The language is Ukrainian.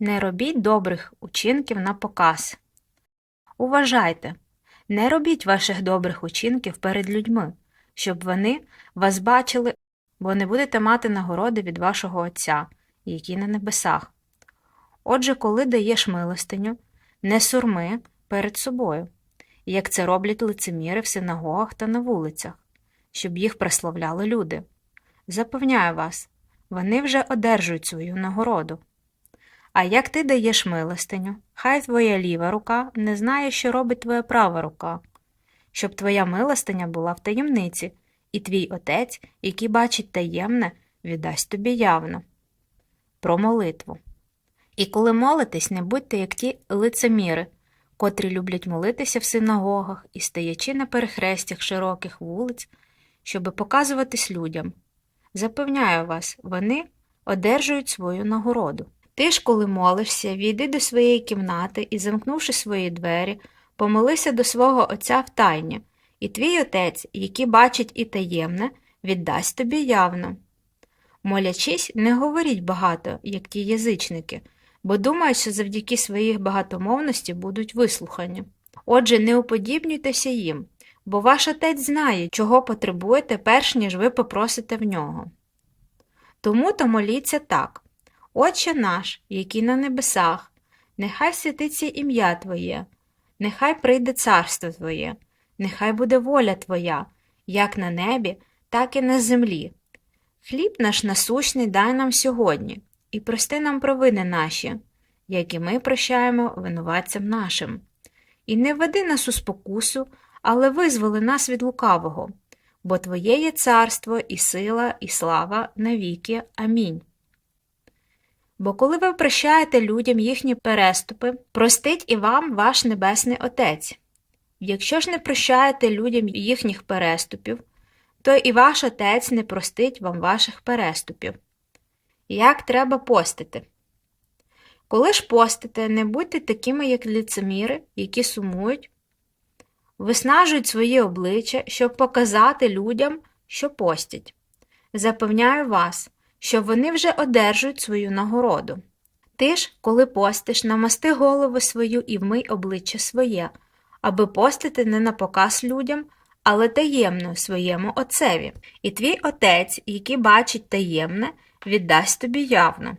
Не робіть добрих учинків на показ. Уважайте, не робіть ваших добрих учинків перед людьми, щоб вони вас бачили, бо не будете мати нагороди від вашого Отця, який на небесах. Отже, коли даєш милостиню, не сурми перед собою, як це роблять лицеміри в синагогах та на вулицях, щоб їх прославляли люди. Запевняю вас, вони вже одержують свою нагороду. А як ти даєш милостиню, хай твоя ліва рука не знає, що робить твоя права рука, щоб твоя милостиня була в таємниці, і твій отець, який бачить таємне, віддасть тобі явно. Про молитву. І коли молитесь, не будьте як ті лицеміри, котрі люблять молитися в синагогах і стоячи на перехрестях широких вулиць, щоби показуватись людям. Запевняю вас, вони одержують свою нагороду. Ти ж, коли молишся, війди до своєї кімнати і, замкнувши свої двері, помолися до свого Отця в тайні, і твій Отець, який бачить і таємне, віддасть тобі явно. Молячись, не говоріть багато, як ті язичники, бо думають, що завдяки своїх багатомовності будуть вислухані. Отже, не уподібнюйтеся їм, бо ваш отець знає, чого потребуєте, перш ніж ви попросите в нього. Тому то моліться так. Отче наш, який на небесах, нехай святиться ім'я Твоє, нехай прийде царство Твоє, нехай буде воля Твоя, як на небі, так і на землі. Хліб наш насущний дай нам сьогодні, і прости нам провини наші, як і ми прощаємо винуватцям нашим. І не веди нас у спокусу, але визволи нас від лукавого, бо Твоє є царство, і сила, і слава навіки. Амінь. Бо коли ви прощаєте людям їхні переступи, простить і вам ваш Небесний Отець. Якщо ж не прощаєте людям їхніх переступів, то і ваш Отець не простить вам ваших переступів. Як треба постити? Коли ж постите, не будьте такими, як ліцеміри, які сумують, виснажують свої обличчя, щоб показати людям, що постять. Запевняю вас, що вони вже одержують свою нагороду. Ти ж, коли постиш, намасти голову свою і вмий обличчя своє, аби постити не на показ людям, але таємно своєму отцеві. І твій отець, який бачить таємне, віддасть тобі явно.